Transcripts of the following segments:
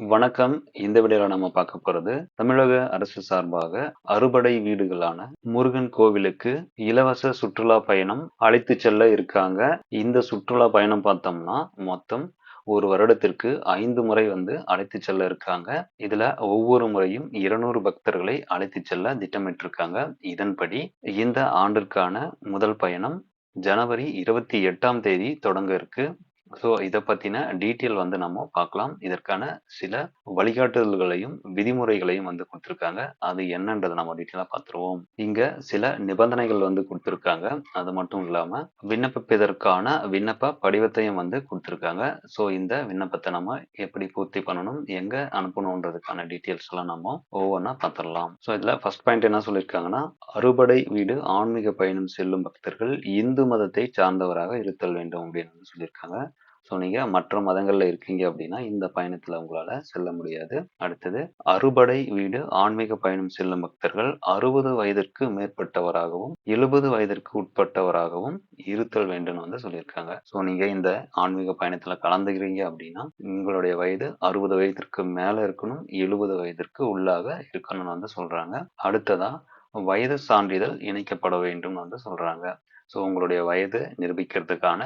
வணக்கம். இந்த வீடியோல நம்ம பார்க்க போறது தமிழக அரசு சார்பாக அறுபடை வீடுகளான முருகன் கோவிலுக்கு இலவச சுற்றுலா பயணம் அழைத்து செல்ல இருக்காங்க. இந்த சுற்றுலா பயணம் பார்த்தோம்னா மொத்தம் ஒரு வருடத்திற்கு ஐந்து முறை வந்து அழைத்து செல்ல இருக்காங்க. இதுல ஒவ்வொரு முறையும் இருநூறு பக்தர்களை அழைத்து செல்ல திட்டமிட்டிருக்காங்க. இதன்படி இந்த ஆண்டிற்கான முதல் பயணம் ஜனவரி இருபத்தி எட்டாம் தேதி தொடங்க இருக்கு. ஸோ இதை பற்றின டீட்டெயில் வந்து நம்ம பார்க்கலாம் இதற்கான சில வழிகாட்டுதல்களையும் விதிமுறைகளையும் வந்து கொடுத்துருக்காங்க. அது என்னன்றதை நம்ம டீட்டெயிலாக பார்த்துருவோம் இங்கே சில நிபந்தனைகள் வந்து கொடுத்துருக்காங்க. அது மட்டும் இல்லாமல் விண்ணப்பிப்பதற்கான விண்ணப்ப படிவத்தையும் வந்து கொடுத்துருக்காங்க. ஸோ இந்த விண்ணப்பத்தை நம்ம எப்படி பூர்த்தி பண்ணணும் எங்கே அனுப்பணுன்றதுக்கான டீட்டெயில்ஸ் எல்லாம் நம்ம ஒவ்வொன்றா பார்த்துடலாம் ஸோ இதில் ஃபர்ஸ்ட் பாயிண்ட் என்ன சொல்லியிருக்காங்கன்னா அறுபடை வீடு ஆன்மீக பயணம் செல்லும் பக்தர்கள் இந்து மதத்தை சார்ந்தவராக இருத்தல் வேண்டும் அப்படின்னு சொல்லியிருக்காங்க ஸோ நீங்கள் மற்ற மதங்களில் இருக்கீங்க அப்படின்னா இந்த பயணத்தில் உங்களால் செல்ல முடியாது. அடுத்தது அறுபடை வீடு ஆன்மீக பயணம் செல்லும் பக்தர்கள் அறுபது வயதிற்கு மேற்பட்டவராகவும் எழுபது வயதிற்கு உட்பட்டவராகவும் இருத்தல் வேண்டும் வந்து சொல்லியிருக்காங்க. ஸோ நீங்கள் இந்த ஆன்மீக பயணத்தில் கலந்துக்கிறீங்க அப்படின்னா உங்களுடைய வயது அறுபது வயதிற்கு மேலே இருக்கணும் எழுபது வயதிற்கு உள்ளாக இருக்கணும்னு வந்து சொல்கிறாங்க அடுத்ததா வயது சான்றிதழ் இணைக்கப்பட வேண்டும் வந்து சொல்கிறாங்க ஸோ உங்களுடைய வயது நிரூபிக்கிறதுக்கான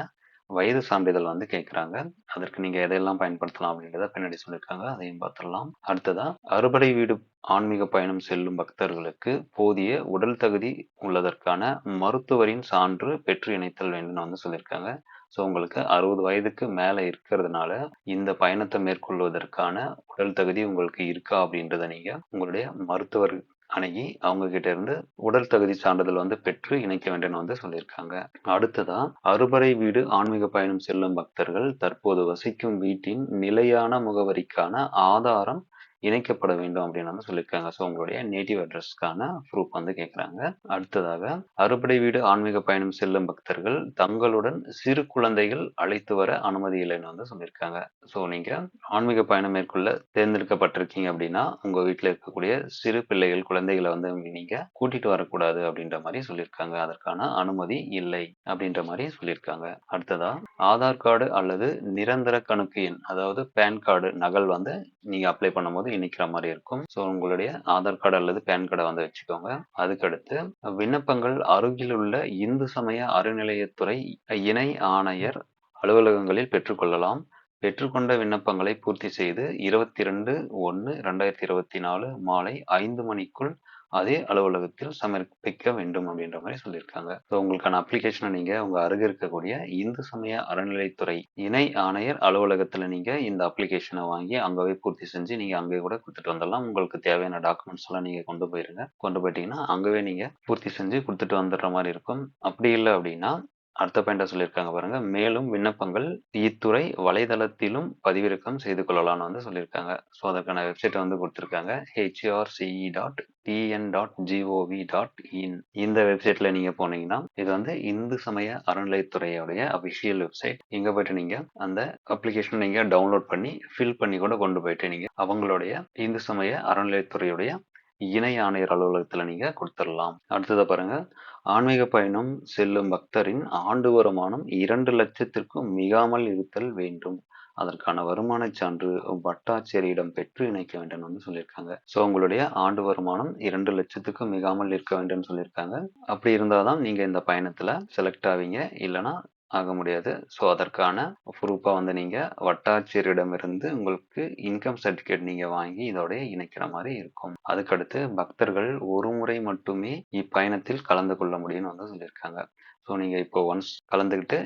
வயது சான்றிதழ் வந்து கேட்குறாங்க. அதற்கு நீங்கள் எதையெல்லாம் பயன்படுத்தலாம் அப்படின்றத பின்னாடி சொல்லியிருக்காங்க. அதையும் பார்த்துடலாம். அடுத்ததா அறுபடை வீடு ஆன்மீக பயணம் செல்லும் பக்தர்களுக்கு போதிய உடல் தகுதி உள்ளதற்கான மருத்துவரின் சான்று பெற்று இணைத்தல் வேண்டும் வந்து சொல்லியிருக்காங்க. ஸோ உங்களுக்கு அறுபது வயதுக்கு மேலே இருக்கிறதுனால இந்த பயணத்தை மேற்கொள்வதற்கான உடல் தகுதி உங்களுக்கு இருக்கா அப்படின்றத நீங்கள் உங்களுடைய மருத்துவர் அணுகி அவங்க கிட்ட இருந்து உடல் தகுதி சான்றிதழ் வந்து பெற்று இணைக்க வேண்டும் வந்து சொல்லியிருக்காங்க. அடுத்ததா அறுபறை வீடு ஆன்மீக பயணம் செல்லும் பக்தர்கள் தற்போது வசிக்கும் வீட்டின் நிலையான முகவரிக்கான ஆதாரம் இணைக்கப்பட வேண்டும் அப்படின்னு வந்து சொல்லியிருக்காங்க. ஸோ உங்களுடைய நேட்டிவ் அட்ரஸ்க்கான ப்ரூஃப் வந்து கேட்குறாங்க. அடுத்ததாக அறுபடை வீடு ஆன்மீக பயணம் செல்லும் பக்தர்கள் தங்களுடன் சிறு குழந்தைகள் அழைத்து வர அனுமதி இல்லைன்னு வந்து சொல்லியிருக்காங்க. ஸோ நீங்கள் ஆன்மீக பயணம் மேற்கொள்ள தேர்ந்தெடுக்கப்பட்டிருக்கீங்க அப்படின்னா உங்கள் வீட்டில் இருக்கக்கூடிய சிறு பிள்ளைகள் குழந்தைகளை வந்து நீங்கள் கூட்டிகிட்டு வரக்கூடாது அப்படின்ற மாதிரி சொல்லியிருக்காங்க. அதற்கான அனுமதி இல்லை அப்படின்ற மாதிரி சொல்லியிருக்காங்க. அடுத்ததா ஆதார் கார்டு அல்லது நிரந்தர கணக்கு எண் அதாவது பேன் கார்டு நகல் வந்து நீங்கள் அப்ளை பண்ணும்போது இணைக்கிற மாதிரி இருக்கும். ஸோ உங்களுடைய ஆதார் கார்டு அல்லது பேன் கார்டை வந்து வச்சுக்கோங்க. அதுக்கடுத்து விண்ணப்பங்கள் அருகில் உள்ள இந்து சமய அறநிலையத்துறை இணை ஆணையர் அலுவலகங்களில் பெற்றுக்கொள்ளலாம். பெற்றுக்கொண்ட விண்ணப்பங்களை பூர்த்தி செய்து இருபத்தி ரெண்டு ஒன்று ரெண்டாயிரத்தி இருபத்தி நாலு மாலை ஐந்து மணிக்குள் அதே அலுவலகத்தில் சமர்ப்பிக்க வேண்டும் அப்படின்ற மாதிரி சொல்லியிருக்காங்க. ஸோ உங்களுக்கான அப்ளிகேஷனை நீங்கள் உங்கள் அருகே இருக்கக்கூடிய இந்து சமய அறநிலைத்துறை இணை ஆணையர் அலுவலகத்தில் நீங்கள் இந்த அப்ளிகேஷனை வாங்கி அங்கவே பூர்த்தி செஞ்சு நீங்கள் அங்கே கூட கொடுத்துட்டு வந்துடலாம். உங்களுக்கு தேவையான டாக்குமெண்ட்ஸ் எல்லாம் நீங்கள் கொண்டு போயிருங்க. கொண்டு போயிட்டீங்கன்னா அங்கவே நீங்கள் பூர்த்தி செஞ்சு கொடுத்துட்டு வந்துடுற மாதிரி இருக்கும். அப்படி இல்லை அப்படின்னா அடுத்த பாயிண்டா சொல்லியிருக்காங்க பாருங்க. மேலும் விண்ணப்பங்கள் இத்துறை வலைதளத்திலும் பதிவிறக்கம் செய்து கொள்ளலாம்னு வந்து சொல்லியிருக்காங்க. ஸோ அதற்கான வெப்சைட்டை வந்து கொடுத்துருக்காங்க. HRCE dot TN dot GOV dot in இந்த வெப்சைட்ல நீங்க போனீங்கன்னா இது வந்து இந்து சமய அறநிலையத்துறையுடைய அபிஷியல் வெப்சைட் இங்க போயிட்டு நீங்க அந்த அப்ளிகேஷன் நீங்க டவுன்லோட் பண்ணி ஃபில் பண்ணி கூட கொண்டு போயிட்டு நீங்க அவங்களுடைய இந்து சமய அறநிலையத்துறையுடைய இணை ஆணையர் அலுவலகத்தில் நீங்கள் கொடுத்துடலாம். அடுத்ததை பாருங்க. ஆன்மீக பயணம் செல்லும் பக்தரின் ஆண்டு வருமானம் இரண்டு லட்சத்திற்கும் மிகாமல் இருத்தல் வேண்டும். அதற்கான வருமான சான்று வட்டாட்சியரிடம் பெற்று இணைக்க வேண்டும் வந்து சொல்லியிருக்காங்க. ஸோ உங்களுடைய ஆண்டு வருமானம் இரண்டு லட்சத்துக்கும் மிகாமல் இருக்க வேண்டும் சொல்லியிருக்காங்க. அப்படி இருந்தால் தான் நீங்கள் இந்த பயணத்தில் செலக்ட் ஆவீங்க. இல்லைனா ஆக முடியாது. ஸோ அதற்கான ப்ரூஃபாக வந்து நீங்கள் வட்டாட்சியரிடமிருந்து உங்களுக்கு இன்கம் சர்டிஃபிகேட் நீங்கள் வாங்கி இதோடய இணைக்கிற மாதிரி இருக்கும். அதுக்கடுத்து பக்தர்கள் ஒரு முறை மட்டுமே இப்பயணத்தில் கலந்து கொள்ள முடியும்னு வந்து சொல்லியிருக்காங்க. ஸோ நீங்கள் இப்போ ஒன்ஸ் கலந்துக்கிட்டு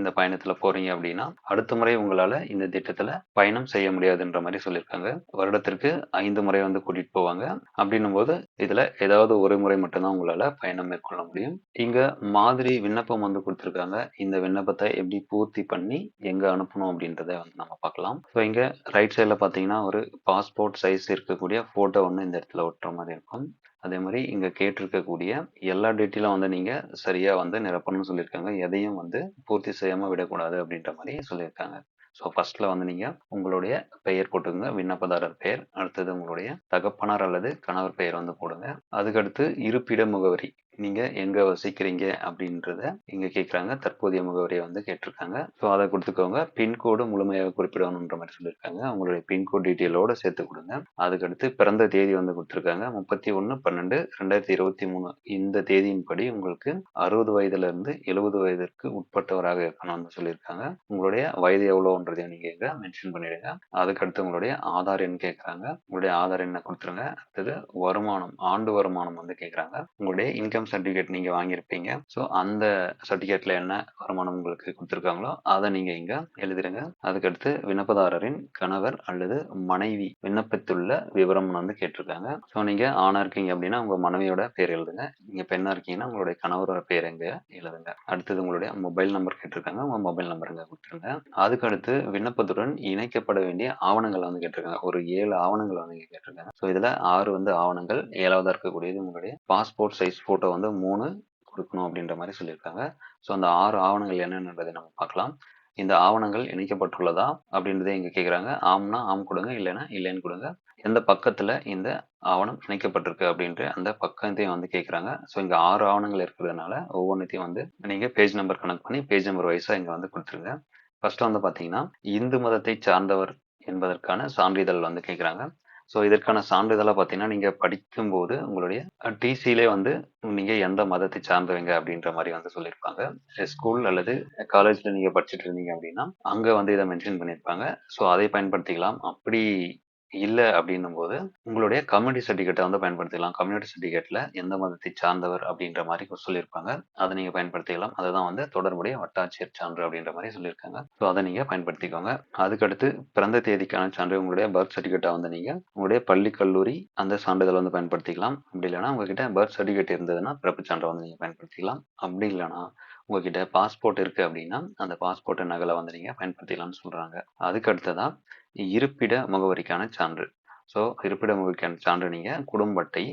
இந்த பயணத்தில் போறீங்க அப்படின்னா அடுத்த முறை உங்களால் இந்த திட்டத்தில் பயணம் செய்ய முடியாதுன்ற மாதிரி சொல்லியிருக்காங்க. வருடத்திற்கு ஐந்து முறை வந்து கூட்டிகிட்டு போவாங்க. அப்படின்னும் போது இதில் ஏதாவது ஒரு முறை மட்டும்தான் உங்களால் பயணம் மேற்கொள்ள முடியும். இங்கே மாதிரி விண்ணப்பம் வந்து கொடுத்துருக்காங்க. இந்த விண்ணப்பத்தை எப்படி பூர்த்தி பண்ணி எங்கே அனுப்பணும் அப்படின்றத வந்து நம்ம பார்க்கலாம். ஸோ இங்கே ரைட் சைடில் பார்த்தீங்கன்னா ஒரு பாஸ்போர்ட் சைஸ் இருக்கக்கூடிய ஃபோட்டோ ஒன்று இந்த இடத்துல ஒட்டுற மாதிரி இருக்கும். அதே மாதிரி இங்கே கேட்டிருக்கக்கூடிய எல்லா டீட்டெயிலும் வந்து நீங்கள் சரியாக வந்து நிரப்பணும்னு சொல்லியிருக்காங்க. எதையும் வந்து பூர்த்தி செய்யாமல் விடக்கூடாது அப்படின்ற மாதிரி சொல்லியிருக்காங்க. ஸோ ஃபர்ஸ்ட்ல வந்து நீங்கள் உங்களுடைய பெயர் போட்டுக்கோங்க விண்ணப்பதாரர் பெயர் அடுத்தது உங்களுடைய தகப்பனார் அல்லது கணவர் பெயர் வந்து போடுங்க. அதுக்கடுத்து இருப்பிட முகவரி. நீங்கள் எங்கே வசிக்கிறீங்க அப்படின்றத இங்கே கேட்குறாங்க. தற்போதைய முகவரியை வந்து கேட்டிருக்காங்க. ஸோ அதை கொடுத்துக்கோங்க பின்கோடு முழுமையாக குறிப்பிடணுன்ற மாதிரி சொல்லியிருக்காங்க. உங்களுடைய பின்கோட் டீட்டெயிலோட சேர்த்து கொடுங்க அதுக்கடுத்து பிறந்த தேதி வந்து கொடுத்துருக்காங்க முப்பத்தி ஒன்று பன்னெண்டு ரெண்டாயிரத்தி இருபத்தி மூணு இந்த தேதியின்படி உங்களுக்கு அறுபது வயதுலேருந்து எழுபது வயதிற்கு உட்பட்டவராக இருக்கணும்னு சொல்லியிருக்காங்க. உங்களுடைய வயது எவ்வளோன்றதையும் நீங்கள் இங்கே மென்ஷன் பண்ணிடுங்க. அதுக்கடுத்து உங்களுடைய ஆதார் எண் கேட்குறாங்க. உங்களுடைய ஆதார் எண்ணை கொடுத்துருங்க அடுத்தது வருமானம், ஆண்டு வருமானம் வந்து கேட்குறாங்க. உங்களுடைய இன்கம் சர்டிஃபிகேட் நீங்க வாங்கியிருப்பீங்க. ஸோ அந்த சர்டிஃபிகேட்ல என்ன வருமானம் உங்களுக்கு கொடுத்துருக்காங்களோ அதை நீங்க இங்க எழுதிருங்க. அதுக்கடுத்து விண்ணப்பதாரரின் கணவர் அல்லது மனைவி விண்ணப்பத்துள்ள விவரம் வந்து கேட்டிருக்காங்க. ஸோ நீங்க ஆணா இருக்கீங்க அப்படின்னா, உங்க மனைவியோட பேர் எழுதுங்க. நீங்க பெண்ணா இருக்கீங்கன்னா, உங்களுடைய கணவரோட பேர் இங்க எழுதுங்க. அடுத்தது உங்களுடைய மொபைல் நம்பர் கேட்டிருக்காங்க. உங்க மொபைல் நம்பர் இங்க அதுக்கடுத்து விண்ணப்பத்துடன் இணைக்கப்பட வேண்டிய ஆவணங்கள் வந்து கேட்டிருக்காங்க. ஒரு ஏழு ஆவணங்கள் வந்து கேட்டிருக்காங்க. ஸோ இதுல ஆறு வந்து ஆவணங்கள். ஏழாவதாக இருக்கக்கூடியது உங்களுடைய பாஸ்போர்ட் சைஸ் ஃபோட்டோ வந்து மூணு குடுக்கணும் அப்படின்ற மாதிரி சொல்லியிருக்காங்க. ஸோ அந்த ஆறு ஆவணங்கள் என்னென்னன்றதை நம்ம பார்க்கலாம். இந்த ஆவணங்கள் இணைக்கப்பட்டுள்ளதா? அப்படின்றதே இங்க கேட்குறாங்க. ஆம்னா ஆம் கொடுங்க இல்லைன்னா இல்லைன்னு குடுங்க. எந்த பக்கத்துல இந்த ஆவணம் இணைக்கப்பட்டிருக்கு அப்படின்ற அந்த பக்கத்தையும் வந்து கேட்குறாங்க. ஸோ இங்க ஆறு ஆவணங்கள் இருக்கிறதுனால ஒவ்வொன்றத்தையும் வந்து நீங்க பேஜ் நம்பர் கனெக்ட் பண்ணி பேஜ் நம்பர் வைஸா இங்க வந்து குடுத்துருங்க. ஃபர்ஸ்ட் வந்து பார்த்தீங்கன்னா, இந்து மதத்தை சார்ந்தவர் என்பதற்கான சான்றிதழ் வந்து கேட்குறாங்க. ஸோ இதற்கான சான்றிதழாக பார்த்தீங்கன்னா, நீங்க படிக்கும்போது உங்களுடைய டிசியிலே வந்து நீங்க எந்த மதத்தை சார்ந்தவங்க அப்படின்ற மாதிரி வந்து சொல்லியிருப்பாங்க. ஸ்கூல் அல்லது காலேஜ்ல நீங்க படிச்சுட்டு இருந்தீங்க அப்படின்னா, அங்க வந்து இத மென்ஷன் பண்ணியிருப்பாங்க. ஸோ அதை பயன்படுத்திக்கலாம். அப்படி இல்லை அப்படின்னும் போது உங்களுடைய கம்யூனிட்டி சர்டிஃபிகேட்டை வந்து பயன்படுத்திக்கலாம். கம்யூனிட்டி சர்டிஃபிகேட்ல எந்த மதத்தை சார்ந்தவர் அப்படின்ற மாதிரி சொல்லியிருப்பாங்க. அதை நீங்க பயன்படுத்திக்கலாம். அதுதான் வந்து தொடர்புடைய வட்டாட்சியர் சான்று அப்படின்ற மாதிரி சொல்லியிருக்காங்க. ஸோ அதை நீங்க பயன்படுத்திக்கோங்க. அதுக்கடுத்து பிறந்த தேதிக்கான சான்று உங்களுடைய பர்த் சர்டிஃபிகேட்டை வந்து நீங்க உங்களுடைய பள்ளி, கல்லூரி அந்த சான்றிதழ் வந்து பயன்படுத்திக்கலாம். அப்படி இல்லைன்னா உங்ககிட்ட பர்த் சர்டிஃபிகேட் இருந்ததுன்னா, பிறப்பு சான்றை வந்து நீங்க பயன்படுத்திக்கலாம். அப்படி இல்லைன்னா உங்ககிட்ட பாஸ்போர்ட் இருக்கு அப்படின்னா, அந்த பாஸ்போர்ட் நகலை வந்து நீங்க பயன்படுத்திக்கலாம்னு சொல்றாங்க. அதுக்கு அடுத்ததாக இருப்பிட முகவரிக்கான சான்று. ஸோ இருப்பிட முகவரிக்கான சான்று நீங்கள் குடும்ப அட்டை,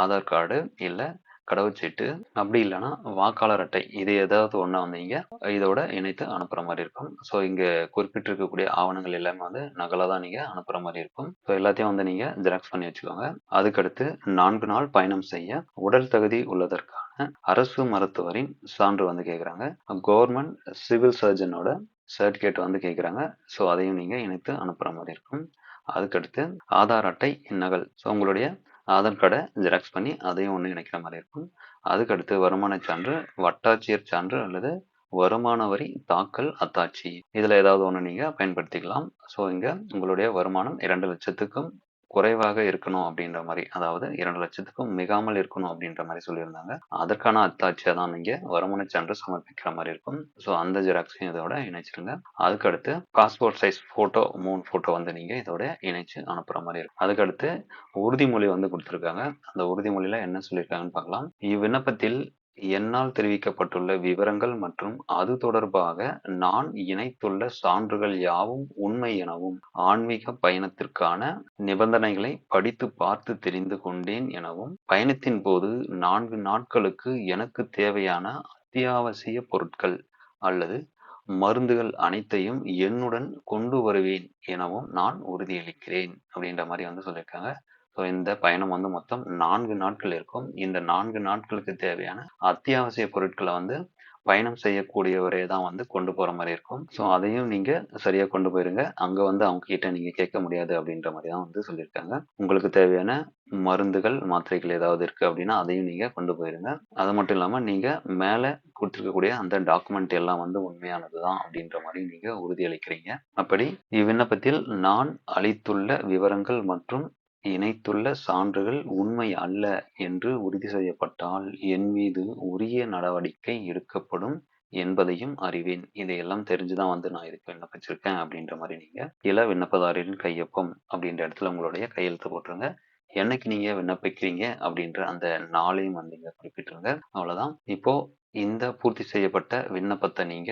ஆதார் கார்டு இல்லை கடவுச்சீட்டு, அப்படி இல்லைன்னா வாக்காளர் அட்டை. இது ஏதாவது ஒன்றா வந்து நீங்க இதோட இணைத்து அனுப்புகிற மாதிரி இருக்கும். ஸோ இங்கே குறிப்பிட்டிருக்கக்கூடிய ஆவணங்கள் எல்லாமே வந்து நகலாக தான் நீங்கள் அனுப்புகிற மாதிரி இருக்கும். ஸோ எல்லாத்தையும் வந்து நீங்கள் ஜெராக்ஸ் பண்ணி வச்சுக்கோங்க. அதுக்கடுத்து நான்கு நாள் பயணம் செய்ய உடல் தகுதி உள்ளதற்கான அரசு மருத்துவரின் சான்று வந்து கேட்குறாங்க. கவர்மெண்ட் சிவில் சர்ஜனோட சர்டிஃபிகேட் வந்து கேட்குறாங்க. ஸோ அதையும் நீங்கள் இணைத்து அனுப்புகிற மாதிரி இருக்கும். அதுக்கடுத்து ஆதார் அட்டை நகல். ஸோ உங்களுடைய ஆதார் கார்டை ஜெராக்ஸ் பண்ணி அதையும் ஒன்று இணைக்கிற மாதிரி இருக்கும். அதுக்கடுத்து வருமானச் சான்று, வட்டாட்சியர் சான்று அல்லது வருமான வரி தாக்கல் அத்தாட்சி. இதில் ஏதாவது ஒன்று நீங்கள் பயன்படுத்திக்கலாம். ஸோ இங்கே உங்களுடைய வருமானம் 2,00,000க்கும் குறைவாக இருக்கணும் அப்படின்ற மாதிரி அதாவது 2,00,000க்கும் மிகாமல் இருக்கணும் அப்படின்ற மாதிரி சொல்லியிருந்தாங்க. அதற்கான அத்தாட்சியா தான் நீங்க வருமான சான்று சமர்ப்பிக்கிற மாதிரி இருக்கும். ஸோ அந்த ஜெராக்ஸையும் இதோட இணைச்சிருங்க. அதுக்கடுத்து பாஸ்போர்ட் சைஸ் ஃபோட்டோ மூணு ஃபோட்டோ வந்து நீங்க இதோட இணைச்சு அனுப்புற மாதிரி இருக்கும். அதுக்கடுத்து உறுதிமொழி வந்து கொடுத்துருக்காங்க அந்த உறுதிமொழியில என்ன சொல்லியிருக்காங்கன்னு பார்க்கலாம். இவ்விண்ணப்பத்தில் என்னால் தெரிவிக்கப்பட்டுள்ள விவரங்கள் மற்றும் அது தொடர்பாக நான் இணைத்துள்ள சான்றுகள் யாவும் உண்மை எனவும், ஆன்மீக பயணத்திற்கான நிபந்தனைகளை படித்து பார்த்து தெரிந்து கொண்டேன் எனவும், பயணத்தின் போது நான்கு நாட்களுக்கு எனக்கு தேவையான அத்தியாவசிய பொருட்கள் அல்லது மருந்துகள் அனைத்தையும் என்னுடன் கொண்டு வருவேன் எனவும் நான் உறுதியளிக்கிறேன். அப்படின்ற மாரி வந்து சொல்லியிருக்காங்க. ஸோ இந்த பயணம் வந்து மொத்தம் நான்கு நாட்கள் இருக்கும். இந்த நான்கு நாட்களுக்கு தேவையான அத்தியாவசிய பொருட்களை வந்து பயணம் செய்யக்கூடியவரே தான் வந்து கொண்டு போகிற மாதிரி இருக்கும். ஸோ அதையும் நீங்கள் சரியாக கொண்டு போயிருங்க. அங்கே வந்து அவங்க கிட்ட நீங்கள் கேட்க முடியாது அப்படின்ற மாதிரி தான் வந்து சொல்லியிருக்காங்க. உங்களுக்கு தேவையான மருந்துகள், மாத்திரைகள் ஏதாவது இருக்கு அப்படின்னா, அதையும் நீங்கள் கொண்டு போயிருங்க. அது மட்டும் இல்லாமல் நீங்கள் மேலே கொடுத்துருக்கக்கூடிய அந்த டாக்குமெண்ட் எல்லாம் வந்து உண்மையானது தான் அப்படின்ற மாதிரி நீங்கள் உறுதியளிக்கிறீங்க. அப்படி இவ்விண்ணப்பத்தில் நான் அளித்துள்ள விவரங்கள் மற்றும் இணைத்துள்ள சான்றுகள் உண்மை அல்ல என்று உறுதி செய்யப்பட்டால், என் மீது உரிய நடவடிக்கை எடுக்கப்படும் என்பதையும் அறிவேன். இதையெல்லாம் தெரிஞ்சு தான் வந்து நான் இதுக்கு விண்ணப்பிச்சிருக்கேன் அப்படின்ற மாதிரி நீங்க இள விண்ணப்பதாரரின் கையொப்பம் அப்படின்ற இடத்துல உங்களுடைய கையெழுத்து போட்டுருங்க. என்னைக்கு நீங்க விண்ணப்பிக்கிறீங்க அப்படின்ற அந்த நாளையும் வந்து நீங்க குறிப்பிட்டுருங்க. அவ்வளவுதான். இப்போ இந்த பூர்த்தி செய்யப்பட்ட விண்ணப்பத்தை நீங்க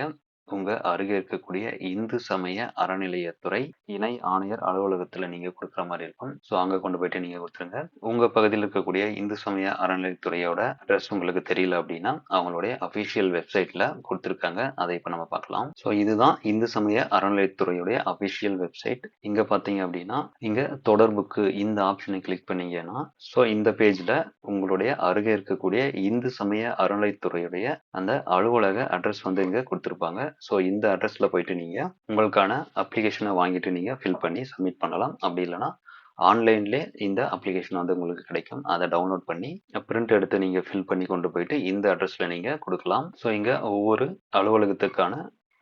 உங்க அருகே இருக்கக்கூடிய இந்து சமய அறநிலையத்துறை இணை ஆணையர் அலுவலகத்துல நீங்க கொடுக்குற மாதிரி இருக்கும். ஸோ அங்க கொண்டு போயிட்டு நீங்க கொடுத்துருங்க. உங்க பகுதியில் இருக்கக்கூடிய இந்து சமய அறநிலையத்துறையோட அட்ரஸ் உங்களுக்கு தெரியல அப்படின்னா அவங்களுடைய அபிஷியல் வெப்சைட்ல கொடுத்துருக்காங்க. அதை இப்போ நம்ம பார்க்கலாம். ஸோ இதுதான் இந்து சமய அறநிலையத்துறையுடைய அபிஷியல் வெப்சைட் இங்க பாத்தீங்க அப்படின்னா இங்க தொடர்புக்கு இந்த ஆப்ஷனை கிளிக் பண்ணீங்கன்னா ஸோ இந்த பேஜ்ல உங்களுடைய அருகே இருக்கக்கூடிய இந்து சமய அறநிலையத்துறையுடைய அந்த அலுவலக அட்ரஸ் வந்து இங்க கொடுத்துருப்பாங்க. ஸோ இந்த அட்ரஸில் போயிட்டு நீங்கள் உங்களுக்கான அப்ளிகேஷனை வாங்கிட்டு நீங்கள் ஃபில் பண்ணி சப்மிட் பண்ணலாம். அப்படி இல்லைன்னா ஆன்லைன்லேயே இந்த அப்ளிகேஷன் வந்து உங்களுக்கு கிடைக்கும். அதை டவுன்லோட் பண்ணி பிரிண்ட் எடுத்து நீங்கள் ஃபில் பண்ணி கொண்டு போயிட்டு இந்த அட்ரஸில் நீங்கள் கொடுக்கலாம். ஸோ இங்கே ஒவ்வொரு அலுவலகத்துக்கான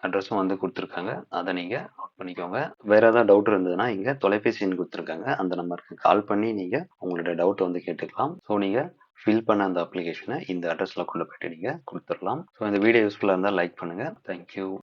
அட்ரஸும் வந்து கொடுத்துருக்காங்க. அதை நீங்கள் நோட் பண்ணிக்கோங்க. வேறு ஏதாவது டவுட் இருந்ததுன்னா இங்கே தொலைபேசி எண் கொடுத்துருக்காங்க. அந்த நம்பருக்கு கால் பண்ணி நீங்கள் உங்களோட டவுட் வந்து கேட்டுக்கலாம். ஸோ நீங்கள் ஃபில் பண்ண அந்த அப்ளிகேஷனை இந்த அட்ரஸில் கொண்டு போய்ட்டு நீங்கள் கொடுத்துடலாம். ஸோ இந்த வீடியோ யூஸ்ஃபுல்லாக இருந்தால் லைக் பண்ணுங்கள் தேங்க்யூ